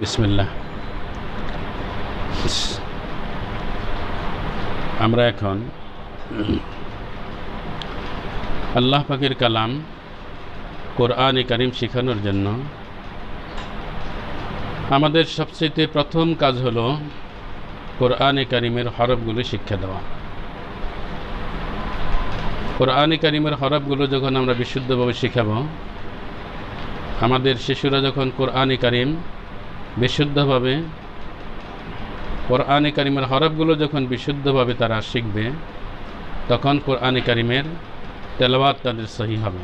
বিসমিল্লাহ। আমরা এখন আল্লাহ পাকের কালাম কোরআনে কারিম শেখানোর জন্য আমাদের সবচেয়ে প্রথম কাজ হলো কোরআনে কারিমের হরফগুলো শিক্ষা দেওয়া। কোরআন কারিমের হরফগুলো যখন আমরা বিশুদ্ধভাবে শেখাবো, আমাদের শিশুরা যখন কোরআনে কারিম বিশুদ্ধভাবে কোরআনে কারিমের হরফগুলো যখন বিশুদ্ধভাবে তারা শিখবে, তখন কোরআনে কারিমের তেলাওয়াত তাদের সহি হবে।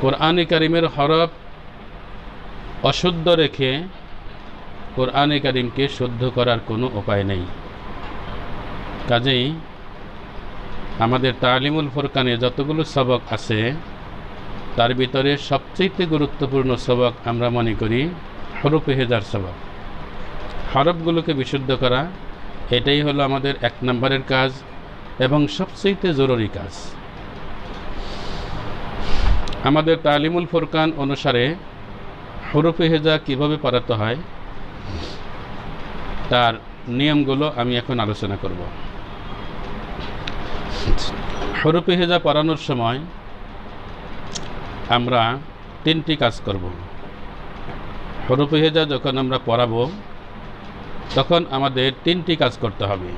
কোরআনে কারিমের হরফ অশুদ্ধ রেখে কোরআনে কারিমকে শুদ্ধ করার কোনো উপায় নেই। কাজেই আমাদের তালিমুল ফোরকানে যতগুলো সবক আছে, তার ভিতরে সবচেয়ে গুরুত্বপূর্ণ সবক আমরা মনে করি হরফে হেজার সবক হরফগুলোকে বিশুদ্ধ করা, এটাই হলো আমাদের এক নম্বরের কাজ এবং সবচেয়ে জরুরি কাজ। আমাদের তালিমুল ফোরকান অনুসারে হরফে হেজা কীভাবে পড়াতে হয়, তার নিয়মগুলো আমি এখন আলোচনা করব। হরফে হেজা পড়ানোর সময় আমরা তিনটি কাজ করব। হরফে যখন আমরা পড়াবো, তখন আমাদের তিনটি কাজ করতে হবে।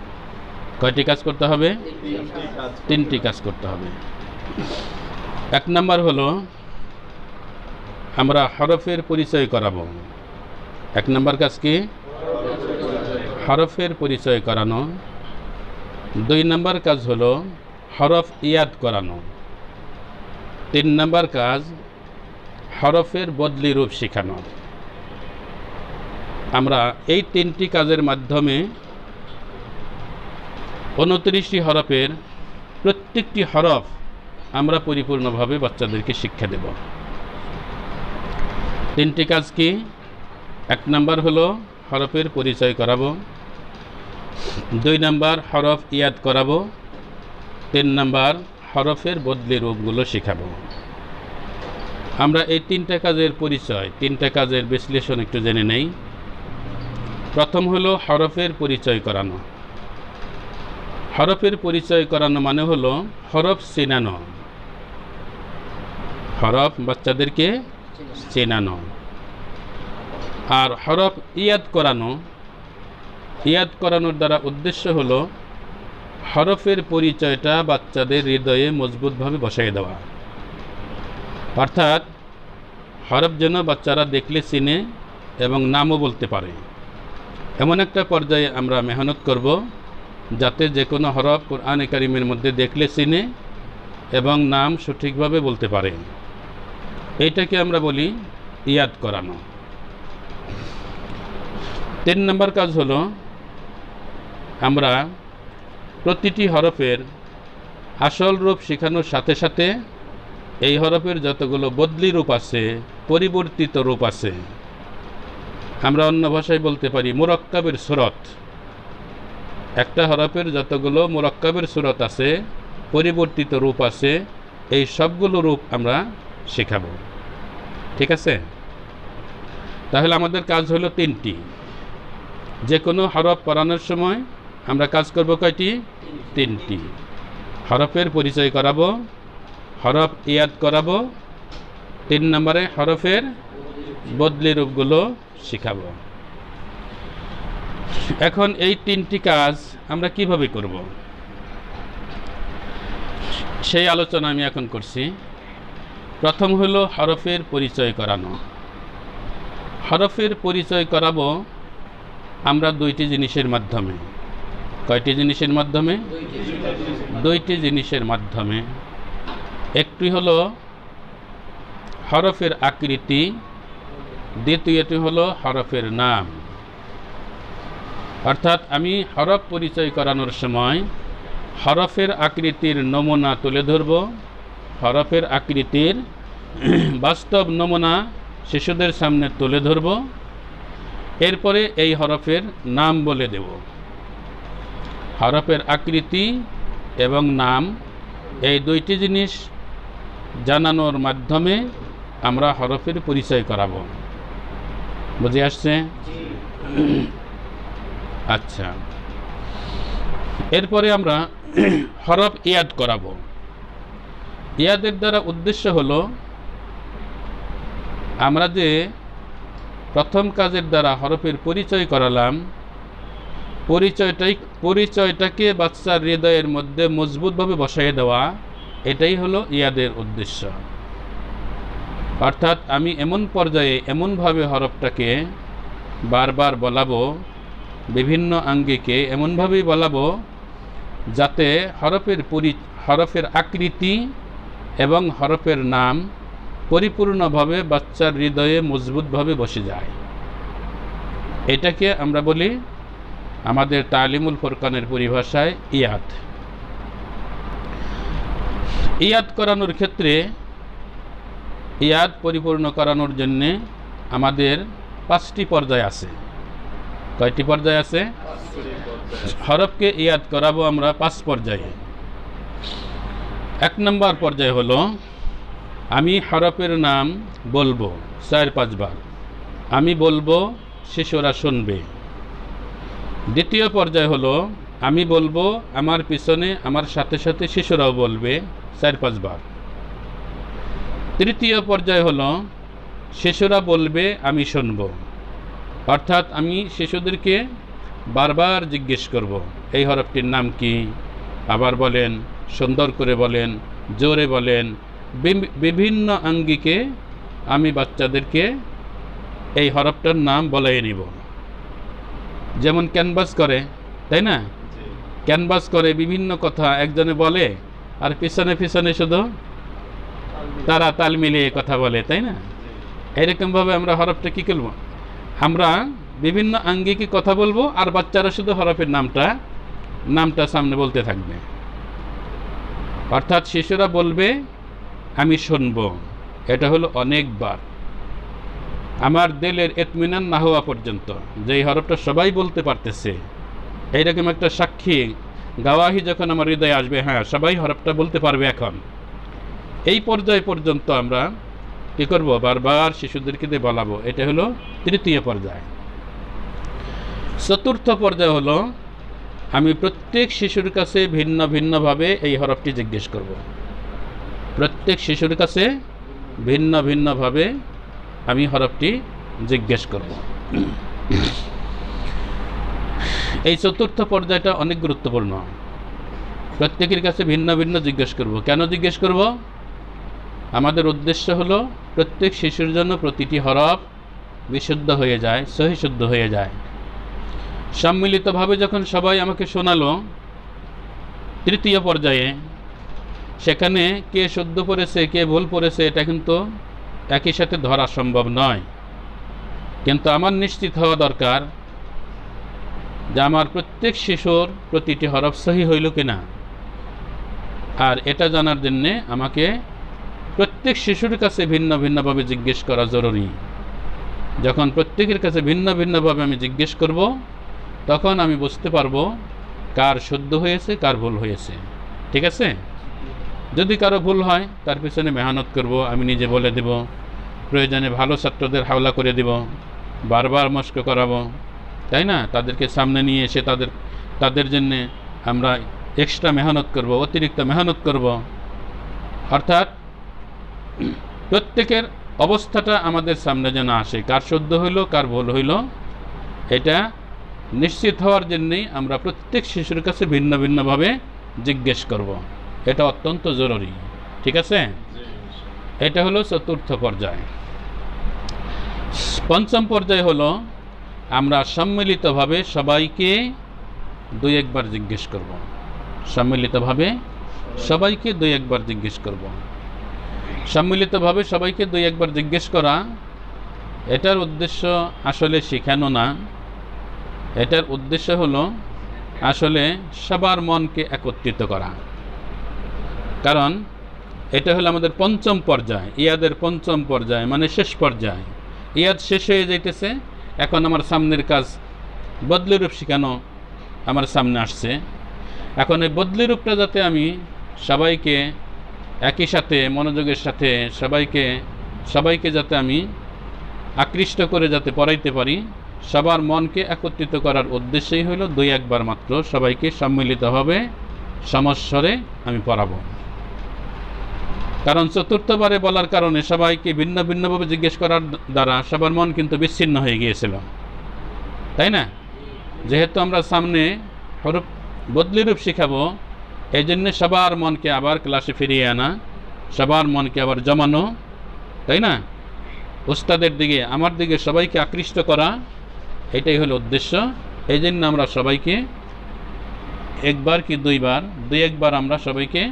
কয়টি কাজ করতে হবে? তিনটি কাজ করতে হবে। এক নম্বর হলো, আমরা হরফের পরিচয় করাবো। এক নম্বর কাজ কি? হরফের পরিচয় করানো। দুই নম্বর কাজ হলো, হরফ ইয়াদ করানো। তিন নম্বর কাজ, হরফের বদলি রূপ শেখানো। আমরা এই তিনটি কাজের মাধ্যমে উনত্রিশটি হরফের প্রত্যেকটি হরফ আমরা পরিপূর্ণভাবে বাচ্চাদেরকে শিক্ষা দেব। তিনটি কাজ কি? এক নাম্বার হলো হরফের পরিচয় করাবো। দুই নাম্বার হরফ ইয়াদ করাবো। তিন নাম্বার হরফের বদলি রূপগুলো শেখাবো। আমরা এই তিনটা কাজের পরিচয়, তিনটা কাজের বিশ্লেষণ একটু জেনে নেই। প্রথম হলো হরফের পরিচয় করানো। হরফের পরিচয় করানো মানে হলো হরফ চেনানো। হরফ বাচ্চাদেরকে চেনানো। আর হরফ ইয়াদ করানো, ইয়াদ করানোর দ্বারা উদ্দেশ্য হলো হরফের পরিচয়টা বাচ্চাদের হৃদয়ে মজবুতভাবে বসাই দেওয়া। অর্থাৎ হরফ যেন বাচ্চারা দেখলে চিনে এবং নামও বলতে পারে। এমন একটা পর্যায়ে আমরা মেহনত করব যাতে যে কোনো হরফ কোরআনে কারিমের মধ্যে দেখলে চিনে এবং নাম সঠিকভাবে বলতে পারে। এইটাকে আমরা বলি ইয়াদ করানো। তিন নম্বর কাজ হলো আমরা প্রতিটি হরফের আসল রূপ শেখানোর সাথে সাথে এই হরফের যতগুলো বদলি রূপ আছে, পরিবর্তিত রূপ আছে আমরা অন্য ভাষায় বলতে পারি মোরক্কাবের সুরত। একটা হরফের যতগুলো মোরক্কাবের সুরত আছে, পরিবর্তিত রূপ আছে, এই সবগুলো রূপ আমরা শেখাব। ঠিক আছে? তাহলে আমাদের কাজ হলো তিনটি। যে কোনো হরফ পড়ানোর সময় আমরা কাজ করব কয়টি? তিনটি। হরফের পরিচয় করাবো, হরফ ইয়াদ করাবো, তিন নম্বরে হরফের বদলি রূপগুলো শেখাবো। এখন এই তিনটি কাজ আমরা কীভাবে করব? সেই আলোচনা আমি এখন করছি। প্রথম হলো হরফের পরিচয় করানো। হরফের পরিচয় করাবো আমরা দুইটি জিনিসের মাধ্যমে। কয়টি জিনিসের মাধ্যমে? দুইটি জিনিসের মাধ্যমে। একটি হলো হরফের আকৃতি দ্বিতীয়টি হলো হরফের নাম। অর্থাৎ আমি হরফ পরিচয় করানোর সময় হরফের আকৃতির নমুনা তুলে ধরব। হরফের আকৃতির বাস্তব নমুনা শিশুদের সামনে তুলে ধরব। এরপরে এই হরফের নাম বলে দেব। হরফের আকৃতি এবং নাম, এই দুইটি জিনিস জানানোর মাধ্যমে আমরা হরফের পরিচয় করাবো। বুঝে আসছে? আচ্ছা। এরপরে আমরা হরফ ইয়াদ করাবো। ইয়াদের দ্বারা উদ্দেশ্য হলো, আমরা যে প্রথম কাজের দ্বারা হরফের পরিচয় করালাম, পরিচয়টাই, পরিচয়টাকে বাচ্চার হৃদয়ের মধ্যে মজবুতভাবে বসাই দেওয়া, এটাই হলো ইয়াদের উদ্দেশ্য। অর্থাৎ আমি এমন পর্যায়ে এমনভাবে হরফটাকে বারবার বলাবো, বিভিন্ন আঙ্গিকে এমনভাবেই বলাবো, যাতে হরফের পরি, হরফের আকৃতি এবং হরফের নাম পরিপূর্ণভাবে বাচ্চার হৃদয়ে মজবুতভাবে বসে যায়। এটাকে আমরা বলি আমাদের তালিমুল ফোরকানের পরিভাষায় ইয়াদ ইয়াদ করানোর ক্ষেত্রে ইয়াদ পরিপূর্ণ করানোর জন্যে আমাদের পাঁচটি পর্যায় আছে। কয়টি পর্যায় আছে? হরফকে ইয়াদ করাবো আমরা পাঁচ পর্যায়ে। এক নম্বর পর্যায় হলো, আমি হরফের নাম বলব চার পাঁচবার। আমি বলব, শিশুরা শুনবে। দ্বিতীয় পর্যায় হলো, আমি বলব, আমার পিছনে, আমার সাথে সাথে শিশুরাও বলবে চার পাঁচবার। তৃতীয় পর্যায় হলো শিশুরা বলবে আমি শুনব। অর্থাৎ আমি শিশুদেরকে বারবার জিজ্ঞেস করব এই হরফটির নাম কি? আবার বলেন সুন্দর করে বলেন জোরে বলেন। বিভিন্ন আঙ্গিকে আমি বাচ্চাদেরকে এই হরফটার নাম বলাই নিব। যেমন ক্যানভাস করে তাই না? ক্যানভাস করে বিভিন্ন কথা একজনে বলে আর পিছনে পিছনে শুধু তারা তাল মিলিয়ে কথা বলে, তাই না? এরকমভাবে আমরা হরফটা কী করব? আমরা বিভিন্ন আঙ্গিকে কথা বলব, আর বাচ্চারা শুধু হরফের নামটা নামটা সামনে বলতে থাকবে। অর্থাৎ শিশুরা বলবে, আমি শুনব। এটা হলো অনেকবার। আমার দিলের এতমিনান না হওয়া পর্যন্ত যে হরফটা সবাই বলতে পারতেছে, এইরকম একটা সাক্ষী, গাওয়াহি যখন আমার হৃদয়ে আসবে হ্যাঁ সবাই হরফটা বলতে পারবে এখন। এই পর্যায় পর্যন্ত আমরা কী করব? বারবার শিশুদেরকে দিয়ে বলাবো, এটা হলো তৃতীয় পর্যায়। চতুর্থ পর্যায় হলো, আমি প্রত্যেক শিশুর কাছে ভিন্ন ভিন্নভাবে এই হরফটি জিজ্ঞেস করব। প্রত্যেক শিশুর কাছে ভিন্ন ভিন্নভাবে আমি হরফটি জিজ্ঞেস করব। এই চতুর্থ পর্যায়টা অনেক গুরুত্বপূর্ণ। প্রত্যেকের কাছে ভিন্ন ভিন্ন জিজ্ঞেস করব। কেন জিজ্ঞেস করব? আমাদের উদ্দেশ্য হলো প্রত্যেক শিশুর জন্য প্রতিটি হরফ বিশুদ্ধ হয়ে যায়, সহিশুদ্ধ হয়ে যায়। সম্মিলিতভাবে যখন সবাই আমাকে শোনালো, তৃতীয় পর্যায়ে, সেখানে কে শুদ্ধ পড়েছে, কে ভুল পড়েছে, এটা কিন্তু একই সাথে ধরা সম্ভব নয়। কিন্তু আমার নিশ্চিত হওয়া দরকার যে আমার প্রত্যেক শিশুর প্রতিটি হরফ সহি হইল কিনা। আর এটা জানার জন্যে আমাকে প্রত্যেক শিশুর কাছে ভিন্ন ভিন্নভাবে জিজ্ঞেস করা জরুরি। যখন প্রত্যেকের কাছে ভিন্ন ভিন্নভাবে আমি জিজ্ঞেস করব, তখন আমি বুঝতে পারব কার শুদ্ধ হয়েছে, কার ভুল হয়েছে। ঠিক আছে? যদি কারও ভুল হয়, তার পিছনে মেহনত করব, আমি নিজে বলে দেব। প্রয়োজনে ভালো ছাত্রদের হাওলা করে দেব, বারবার মস্ক করাবো। তাই না? তাদেরকে সামনে নিয়ে এসে তাদের তাদের জন্যে আমরা এক্সট্রা মেহনত করব, অতিরিক্ত মেহনত করব। অর্থাৎ প্রত্যেকের অবস্থাটা আমাদের সামনে যেন আসে কার শুদ্ধ হইল, কার ভুল হইল, এটা নিশ্চিত হওয়ার জন্যেই আমরা প্রত্যেক শিশুর কাছে ভিন্ন ভিন্নভাবে জিজ্ঞেস করব। এটা অত্যন্ত জরুরি, ঠিক আছে এটা হলো চতুর্থ পর্যায় পঞ্চম পর্যায় হলো আমরা সম্মিলিতভাবে সবাইকে দুই একবার জিজ্ঞেস করব। সম্মিলিতভাবে সবাইকে দুই একবার জিজ্ঞেস করব। সম্মিলিতভাবে সবাইকে দুই একবার জিজ্ঞেস করা, এটার উদ্দেশ্য আসলে শেখানো না। এটার উদ্দেশ্য হলো আসলে সবার মনকে একত্রিত করা। কারণ এটা হলো আমাদের পঞ্চম পর্যায়, ইয়াদের পঞ্চম পর্যায় মানে শেষ পর্যায়। ইয়াদ শেষ হয়ে যাইতেছে, এখন আমার সামনের কাজ বদলি রূপ শেখানো আমার সামনে আসছে। এখন এই বদলি রূপটা যাতে আমি সবাইকে একই সাথে মনোযোগের সাথে সবাইকে সবাইকে যাতে আমি আকৃষ্ট করে যাতে পড়াইতে পারি, সবার মনকে একত্রিত করার উদ্দেশ্যই হলো দুই একবার মাত্র সবাইকে সম্মিলিতভাবে সমস্বরে আমি পড়াবো। কারণ চতুর্থবারে বলার কারণে সবাইকে ভিন্ন ভিন্নভাবে জিজ্ঞেস করার দ্বারা সবার মন কিন্তু বিচ্ছিন্ন হয়ে গিয়েছিল। তাই না? যেহেতু আমরা সামনে বদলি রূপ শিখাবো এই জন্য সবার মনকে আবার ক্লাসে ফিরিয়ে আনা, সবার মনকে আবার জমানো, তাই না? উস্তাদের দিকে, আমার দিকে সবাইকে আকৃষ্ট করা, এটাই হলো উদ্দেশ্য। এই জন্য আমরা সবাইকে একবার কি দুইবার, দুই একবার আমরা সবাইকে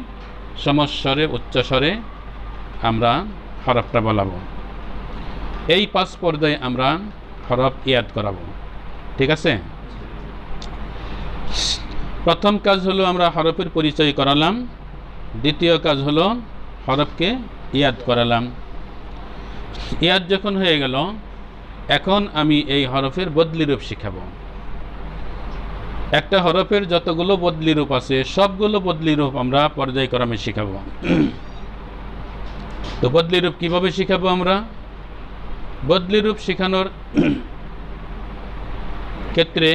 সমস্বরে, উচ্চস্বরে আমরা হরফটা বলাবো এই পাঁচ পর্যায়ে আমরা হরফ ইয়াদ করাবো। ঠিক আছে? প্রথম কাজ হলো আমরা হরফের পরিচয় করালাম। দ্বিতীয় কাজ হলো হরফকে ইয়াদ করালাম। ইয়াদ যখন হয়ে গেল, এখন আমি এই হরফের বদলি রূপ শিখাবো। একটা হরফের যতগুলো বদলি রূপ আছে, সবগুলো বদলি রূপ আমরা পর্যায়ক্রমে শিখাবো। তো বদলি রূপ কীভাবে শিখাবো আমরা? বদলি রূপ শেখানোর ক্ষেত্রে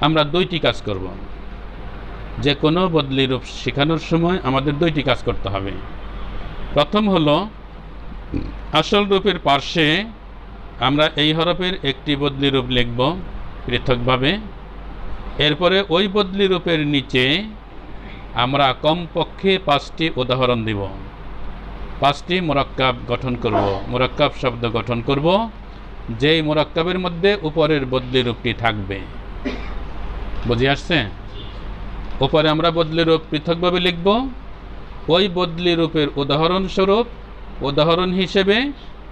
আমরা দুইটি কাজ করব। যে কোনো বদলি রূপ শেখানোর সময় আমাদের দুইটি কাজ করতে হবে। প্রথম হলো, আসল রূপের পার্শ্বে আমরা এই হরফের একটি বদলি রূপ লিখব পৃথকভাবে। এরপরে ওই বদলি রূপের নিচে আমরা কমপক্ষে পাঁচটি উদাহরণ দিব। পাঁচটি মোরাক্কাব গঠন করব। মোরাক্কাব শব্দ গঠন করব, যেই মোরাক্কাবের মধ্যে উপরের বদলি রূপটি থাকবে। বুঝে আসছে? উপরে আমরা বদলি রূপ পৃথকভাবে লিখব। ওই বদলি রূপের উদাহরণস্বরূপ উদাহরণ হিসেবে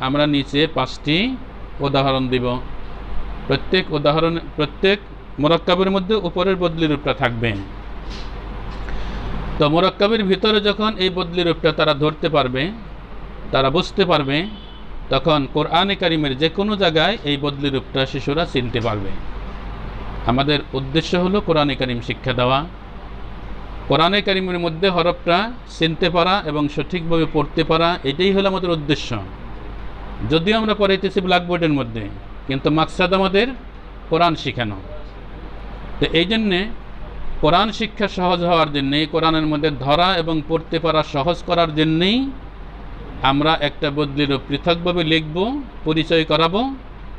আমরা নিচে পাঁচটি উদাহরণ দিব। প্রত্যেক উদাহরণ, প্রত্যেক মোরাক্কাবের মধ্যে উপরের বদলি রূপটা থাকবে। তো মোরাক্কাবের ভিতরে যখন এই বদলি রূপটা তারা ধরতে পারবে, তারা বুঝতে পারবে, তখন কোরআনে কারিমের যে কোনো জায়গায় এই বদলি রূপটা শিশুরা চিনতে পারবে। আমাদের উদ্দেশ্য হলো কোরআনে কারিম শিক্ষা দেওয়া। কোরআনে কারিমের মধ্যে হরফটা চিনতে পারা এবং সঠিকভাবে পড়তে পারা, এটাই হলো আমাদের উদ্দেশ্য। যদিও আমরা পড়াইতেছি ব্ল্যাকবোর্ডের মধ্যে, কিন্তু মাকসাদ আমাদের কোরআন শেখানো। তো এই জন্যে কোরআন শিক্ষা সহজ হওয়ার জন্যে, কোরআনের মধ্যে ধরা এবং পড়তে পারা সহজ করার জন্যেই আমরা একটা বদলি রূপ পৃথকভাবে লিখব, পরিচয় করাবো।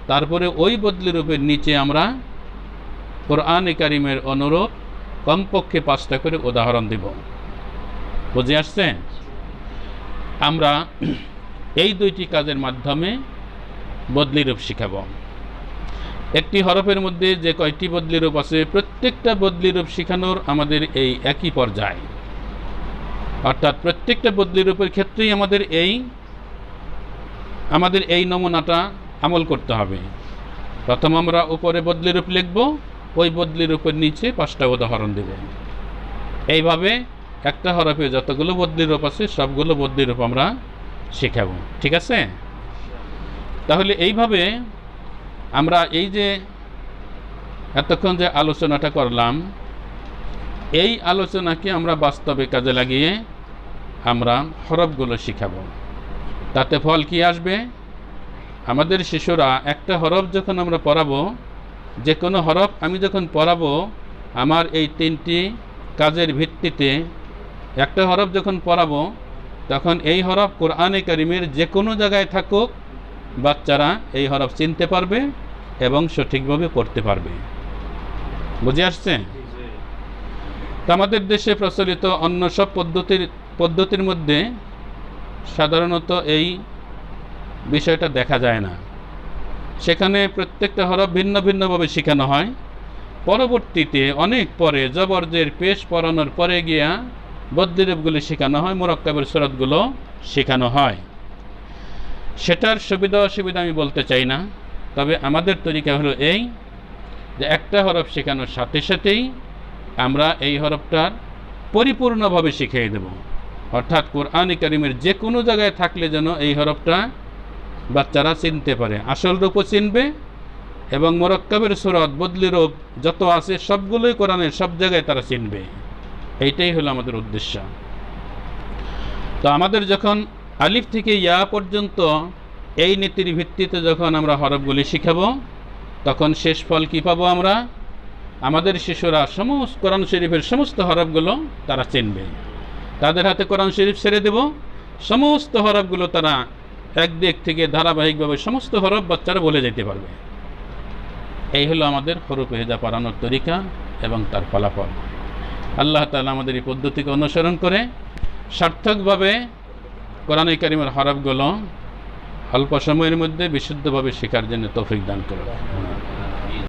তারপরে ওই বদলি রূপের নিচে আমরা কোরআন কারিমের অনুরূপ কমপক্ষে পাঁচটা করে উদাহরণ দিব। বুঝে আসছে আমরা এই দুইটি কাজের মাধ্যমে বদলি রূপ শিখাব। একটি হরফের মধ্যে যে কয়টি বদলি রূপ আছে, প্রত্যেকটা বদলি রূপ শেখানোর আমাদের এই একই পর্যায়। অর্থাৎ প্রত্যেকটা বদলি রূপের ক্ষেত্রেই আমাদের এই আমাদের এই নমুনাটা আমল করতে হবে। প্রথম আমরা উপরে বদলি রূপ লিখব ওই বদলির রূপের নিচে পাঁচটা উদাহরণ দেব। এইভাবে একটা হরফে যতগুলো বদলি রূপ আছে, সবগুলো বদলি রূপ আমরা শেখাবো। ঠিক আছে? তাহলে এইভাবে আমরা এই যে এতক্ষণ যে আলোচনাটা করলাম, এই আলোচনাকে আমরা বাস্তবে কাজে লাগিয়ে আমরা হরফগুলো শিখাবো। তাতে ফল কি আসবে? আমাদের শিশুরা একটা হরফ যখন আমরা পড়াবো যে কোনো হরফ আমি যখন পড়াবো, আমার এই তিনটি কাজের ভিত্তিতে একটা হরফ যখন পড়াবো, তখন এই হরফ কোরআনে কারিমের যে কোনো জায়গায় থাকুক, বাচ্চারা এই হরফ চিনতে পারবে এবং সঠিকভাবে পড়তে পারবে। বুঝে আসছে? আমাদের দেশে প্রচলিত অন্য সব পদ্ধতির পদ্ধতির মধ্যে সাধারণত এই বিষয়টা দেখা যায় না। সেখানে প্রত্যেকটা হরফ ভিন্ন ভিন্নভাবে শেখানো হয়। পরবর্তীতে অনেক পরে জবরদের পেশ পড়ানোর পরে গিয়া বদ্রিরূপগুলি শেখানো হয়, মোরক্কাবের সুরতগুলো শেখানো হয়। সেটার সুবিধা অসুবিধা আমি বলতে চাই না, তবে আমাদের তরিকা হলো এই যে একটা হরফ শেখানোর সাথে সাথেই আমরা এই হরফটার পরিপূর্ণভাবে শিখিয়ে দেব। অর্থাৎ কোরআন করিমের যে কোনো জায়গায় থাকলে যেন এই হরফটা বাচ্চারা চিনতে পারে। আসল রূপও চিনবে এবং মোরক্কাবের সুরত, বদলি রূপ যত আছে সবগুলোই কোরআনের, সব জায়গায় তারা চিনবে। এইটাই হলো আমাদের উদ্দেশ্য। তো আমাদের যখন আলিফ থেকে ইয়া পর্যন্ত এই নীতির ভিত্তিতে যখন আমরা হরফগুলি শিখাবো, তখন শেষ ফল কী পাবো আমরা? আমাদের শিশুরা সমস্ত কোরআন শরীফের সমস্ত হরফগুলো তারা চিনবে। তাদের হাতে কোরআন শরীফ ছেড়ে দেব। সমস্ত হরফগুলো তারা একদিক থেকে ধারাবাহিকভাবে সমস্ত হরফ বাচ্চারা বলে যেতে পারবে। এই হলো আমাদের হরফ হেজা পড়ানোর তরিকা এবং তার ফলাফল। আল্লাহ তালা আমাদের এই পদ্ধতিকে অনুসরণ করে সার্থকভাবে কোরআন কারিমের হরফগুলো অল্প সময়ের মধ্যে বিশুদ্ধভাবে শেখার জন্য তফিক দান করবে